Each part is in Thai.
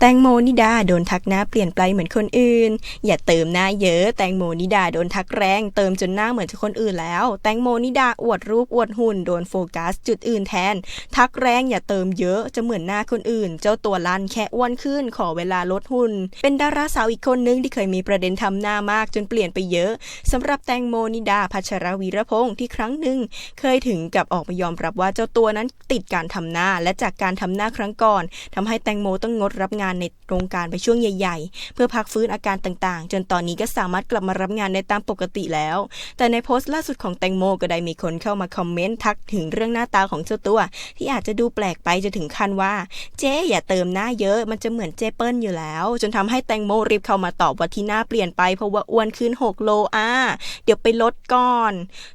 แตงโมนิดาโดนทักหน้าเปลี่ยนไปเหมือนคนอื่น อย่าเติมหน้าเยอะ แตงโมนิดาโดนทักแรง เติมจนหน้าเหมือนคนอื่นแล้ว แตงโมนิดาอวดรูปอวดหุ่นโดนโฟกัสจุดอื่นแทน ทักแรงอย่าเติมเยอะจะเหมือนหน้าคนอื่น เจ้าตัวลันแค่อ้วนขึ้นขอเวลาลดหุ่น เป็นดาราสาวอีกคนนึงที่เคยมีประเด็นทำหน้ามากจนเปลี่ยนไปเยอะสำหรับแตงโมนิดาพัชรวีรพงศ์ที่ครั้งหนึ่งเคยถึงกับออกมายอมรับว่าเจ้าตัวนั้นติดการทำหน้าและจากการทำหน้าครั้งก่อนทำให้แตงโมต้องงดรับงานในโรงการไปช่วงใหญ่ ๆ เพื่อพักฟื้นอาการต่างๆ จนตอนนี้ก็สามารถกลับมารับงานได้ตามปกติแล้ว แต่ในโพสต์ล่าสุดของแตงโมก็ได้มีคนเข้ามาคอมเมนต์ทักถึงเรื่องหน้าตาของเจ้าตัว ที่อาจจะดูแปลกไปจะถึงขั้นว่า เจ๊อย่าเติมหน้าเยอะมันจะเหมือนเจเปิ้ลอยู่แล้ว จนทำให้แตงโมรีบเข้ามาตอบว่าที่หน้าเปลี่ยนไปเพราะว่าอ้วนขึ้น6โลอะเดี๋ยวไปลดก่อน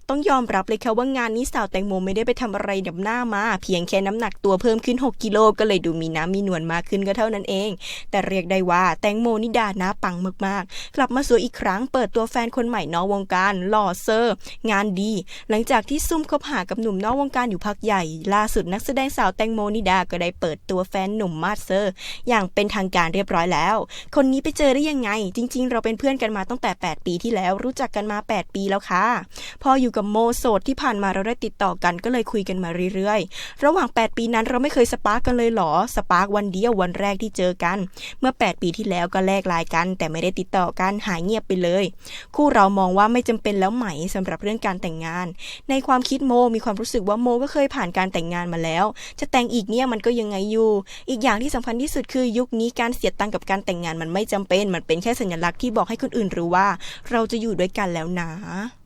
ต้องยอมรับเลยค่ะว่างานนี้สาวแตงโมไม่ได้ไปทำอะไรดับหน้ามา เพียงแค่น้ำหนักตัวเพิ่มขึ้น 6กิโลก็เลยดูมีน้ำมีนวลมากขึ้นก็เท่านั้นเองแต่เรียกได้ว่าแตงโมนิดาหน้าปังมากๆ กลับมาสวยอีกครั้งเปิดตัวแฟนคนใหม่นอกวงการหล่อเซอร์ งานดี หลังจากที่ซุ่มคบหากับหนุ่มนอกวงการอยู่พักใหญ่ ล่าสุดนักแสดงสาวแตงโมนิดาก็ได้เปิดตัวแฟนหนุ่มมาสเซอร์ อย่างเป็นทางการเรียบร้อยแล้ว คนนี้ไปเจอได้ยังไง จริง ๆ เราเป็นเพื่อนกันมาตั้งแต่ 8 ปีที่แล้วรู้จักกันมา 8 ปีแล้วค่ะพออยู่กับโมโสดที่ผ่านมาเราได้ติดต่อกันก็เลยคุยกันมาเรื่อยๆ ระหว่าง 8 ปีนั้นเราไม่เคยสปาร์กกันเลยหรอ สปาร์กวันเดียววันแรกที่เจอกัน เมื่อ 8 ปีที่แล้วก็แลกไลน์กัน แต่ไม่ได้ติดต่อกันหายเงียบไปเลย คู่เรามองว่าไม่จำเป็นแล้วไหมสำหรับเรื่องการแต่งงาน ในความคิดโมมีความรู้สึกว่าโมก็เคยผ่านการแต่งงานมาแล้ว จะแต่งอีกเนี่ยมันก็ยังไงอยู่ อีกอย่างที่สำคัญที่สุดคือยุคนี้การเสียตังกับการแต่งงานมันไม่จำเป็น มันเป็นแค่สัญลักษณ์ที่บอกให้คนอื่นรู้ว่า เราจะอยู่ด้วยกันแล้วนะ